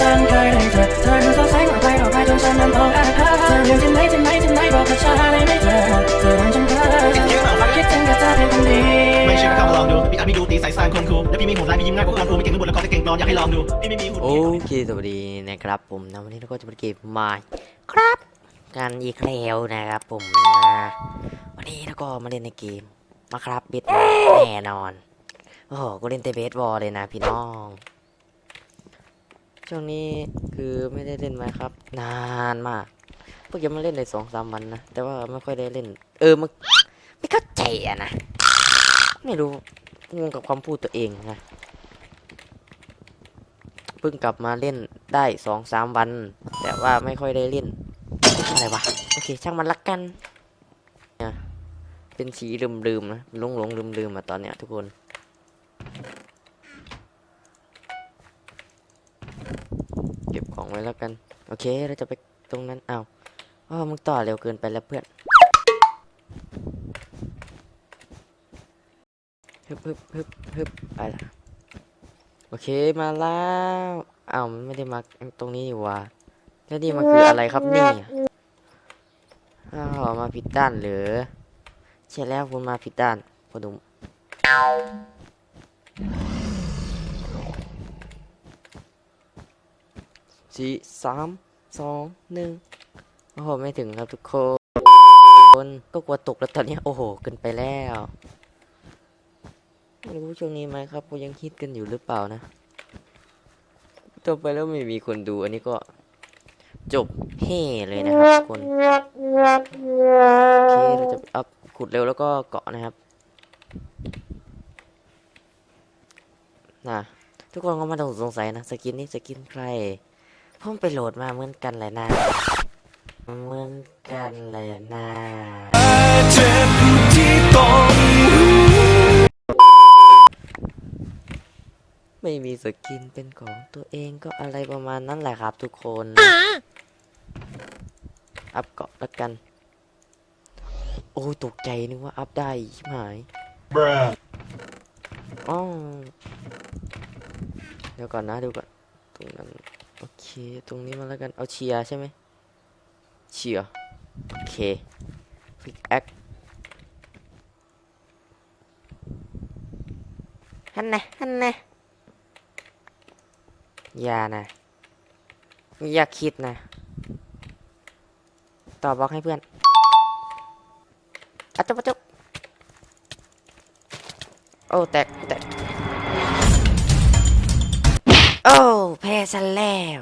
ฉันเคยได้เจอเธอดูสดใสกว่าใครต่อไปจนฉันนั้นต้องการเธอเธออยู่ที่ไหนที่ไหนที่ไหนบอกกับฉันได้ไหมเธอเธอทำฉันเพ้อคิดถึงแต่เธอเป็นคนดีไม่เชื่อก็เข้ามาลองดูพี่อาจไม่ดูตีใส่สร้างคนครูและพี่มีหัวร้ายพี่ยิ้มง่ายกว่าคนอูไม่เก่งไม่บุญและคอแต่เก่งกลอนอยากให้ลองดูพี่ไม่มีหุ่นโอเคสวัสดีนะครับผมนะวันนี้เราก็จะมาเกมไมาครับ กันอีกแล้วนะครับผมนะวันนี้เราก็มาเล่นในเกมมาครับเบสบอลแน่นอนโอ้โหก็เล่นแต่เบสบอลเลยนะพี่น้อง ช่วงนี้คือไม่ได้เล่นไหมครับ นานมากเพิ่งจะมาเล่นในสองสามวันนะแต่ว่าไม่ค่อยได้เล่น เออมันไม่เข้าใจอะนะไม่รู้งงกับความพูดตัวเองนะเพิ่งกลับมาเล่นได้สองสามวัน แต่ว่าไม่ค่อยได้เล่นอะไรวะโอเค ช่างมันละกันเนี่ยเป็นสีลืมๆนะหลงหลงลืมลืมๆมาตอนเนี้ยทุกคน เก็บของไว้ แล้วกัน โอเค เราจะไปตรงนั้นเอาอ้าวมึงต่อเร็วเกินไปแล้วเพื่อนฮึบฮึบฮึบฮึบไปละโอเคมาแล้วอ้าวมันไม่ได้มาตรงนี้นี่ว่าแล้วนี่มันคืออะไรครับนี่อ้าวมาผิดด้านหรือใช่แล้วคุณมาผิดด้านพอดุม สี่สามสองหนึ่งโอ้โห ไม่ถึงครับทุกคนก็กลัวตกแล้วตอนนี้ โอ้โหเกินไปแล้วไม่รู้ช่วงนี้ไหมครับเขายังฮิตกันอยู่หรือเปล่านะต่อไปแล้วไม่มีคนดู อันนี้ก็จบเฮ่เลยนะครับทุกคนโอเคเราจะอัพขุดเร็วแล้วก็เกาะนะครับนะทุกคนก็มาต้องสงสัยนะ สกินนี้สกินใคร ผมไปโหลดมาเหมือนกันแหละนะ เหมือนกันแหละนะเจ็บที่ต้องไม่มีสกินเป็นของตัวเองก็อะไรประมาณนั้นแหละครับทุกคน อัพเกาะแล้วกัน โอ้ยตกใจนึกว่าอัพได้ชิบหายอ๋อเดี๋ยวก่อนนะดูก่อนตรงนั้น โอเค ตรงนี้มาแล้วกัน เอาเชียร์ใช่ไหมเชียร์ โอเคฟิกแอคฮันนะฮันนะอย่านะ อย่าคิดนะตอบบล็อกให้เพื่อนอะจุบอะจุบโอ้ แตก แตก อ้ แพ้ซะแล้ว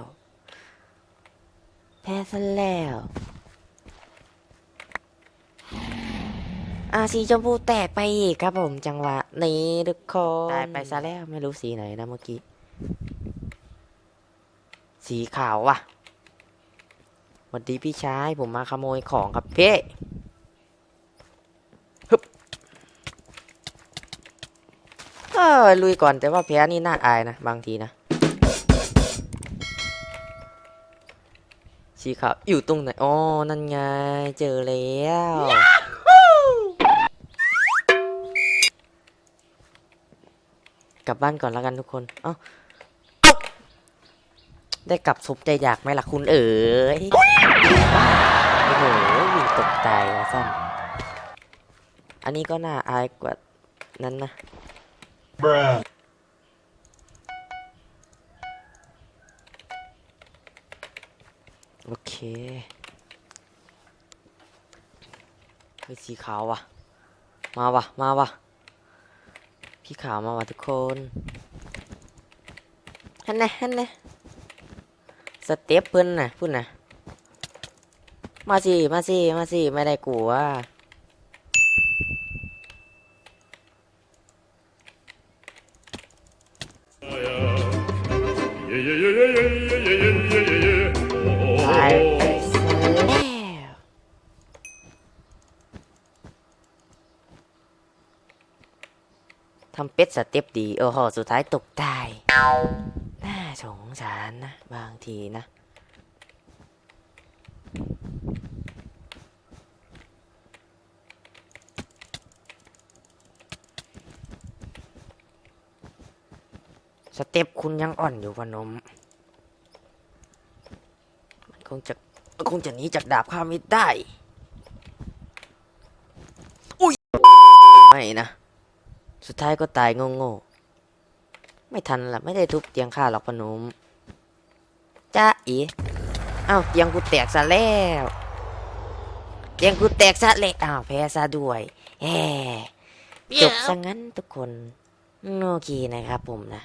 แพ้ซะแล้วอาสีชมพูแตกไปอีกครับผมจังหวะนี้ทุกคนตายไปซะแล้วไม่รู้สีไหนนะเมื่อกี้ สีขาวว่ะสวัสดีพี่ชายผมมาขโมยของครับเพ่ฮึบเออลุยก่อนแต่ว่าแพ้นี่น่าอายนะ บางทีนะ สีขาวอยู่ตรงไหนอ๋อนั่นไงเจอแล้วกลับบ้านก่อนแล้วกันทุกคนเอ้าเอ้าได้กลับสมใจอยากไหมล่ะคุณเอ๋ยโอ้โหวิ่งตกใจว่ะสั้นอันนี้ก็น่าอายกว่านั้นนะ โอเคเฮ้ยสีขาวว่ะ มาว่ะ มาว่ะ พี่ขาวมาว่ะทุกคนฮันนะฮันนะสเต็ปเพิ่นน่ะพุ่นน่ะ มาสิ มาสิ มาสิ ไม่ได้กลัวต ทำเป็ดสเต็ปดี โอ้โห สุดท้ายตกตาย น่าสงสารนะ บางทีนะ สเต็ปคุณยังอ่อนอยู่พนม มันคงจะคงจะหนีจากดาบข้าไม่ได้ อุ้ย ไม่นะ สุดท้ายก็ตายโง่ๆไม่ทันละไม่ได้ทุบเตียงข้าหรอกพอหนุมจ้าอีเอ้าเตียงกูแตกซะแล้วเตียงกูแตกซะเลยอ้าวแพ้ซะด้วยแหมจบซะงั้นทุกคนโอเคนะครับผมนะ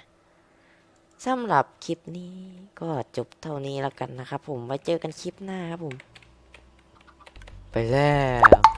สำหรับคลิปนี้ก็จบเท่านี้แล้วกันนะครับผมไว้เจอกันคลิปหน้าครับผม ไปแล้ว